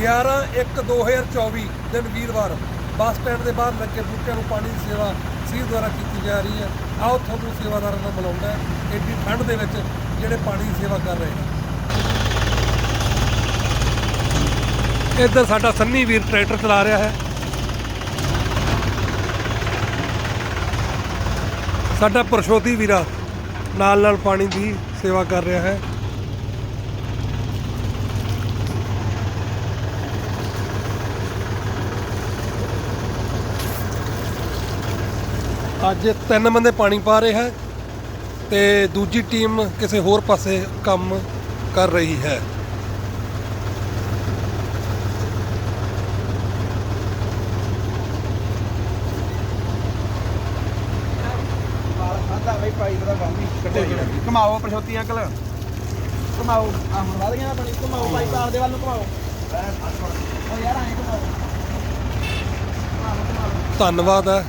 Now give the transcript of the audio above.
11 1 2024 ਦਿਨ ਵੀਰਵਾਰ bus stand ਦੇ ਬਾਹਰ ਲੱਗੇ ਬੂਟਿਆਂ ਨੂੰ ਪਾਣੀ ਦੀ ਸੇਵਾ ਸੀ ਦੁਆਰਾ ਕੀਤੀ ਜਾ ਰਹੀ ਹੈ। ਆਓ ਤੁਹਾਨੂੰ ਸੇਵਾਦਾਰਾਂ ਨਾਲ ਮਿਲਾਉਂਦਾ ਹੈ। ਠੰਡ ਦੇ ਵਿੱਚ ਜਿਹੜੇ ਪਾਣੀ ਦੀ ਸੇਵਾ ਕਰ ਰਹੇ ਨੇ। ਇੱਧਰ ਸਾਡਾ ਸੰਨੀ ਵੀਰ ਟਰੈਕਟਰ ਚਲਾ ਰਿਹਾ ਹੈ। ਸਾਡਾ ਪਰਸ਼ੋਤੀ ਵੀਰਾ ਨਾਲ ਨਾਲ ਪਾਣੀ ਦੀ ਸੇਵਾ ਕਰ ਰਿਹਾ ਹੈ। ਅੱਜ ਤਿੰਨ ਬੰਦੇ ਪਾਣੀ ਪਾ ਰਹੇ ਹੈ ਤੇ ਦੂਜੀ ਟੀਮ ਕਿਸੇ ਹੋਰ ਪਾਸੇ ਕੰਮ ਕਰ ਰਹੀ ਹੈ। ਘਮਾਓ ਪ੍ਰਸ਼ੋਤੀ ਅੰਕਲ। ਘਮਾਓ। ਆ ਹੁਣ ਵਧ ਗਿਆ ਪਾਣੀ। ਘਮਾਓ ਪਾਈਪ ਆਪਦੇ ਵੱਲ ਨੂੰ ਘਮਾਓ। ਉਹ ਯਾਰ ਐਂ ਘਮਾਓ। ਧੰਨਵਾਦ ਹੈ।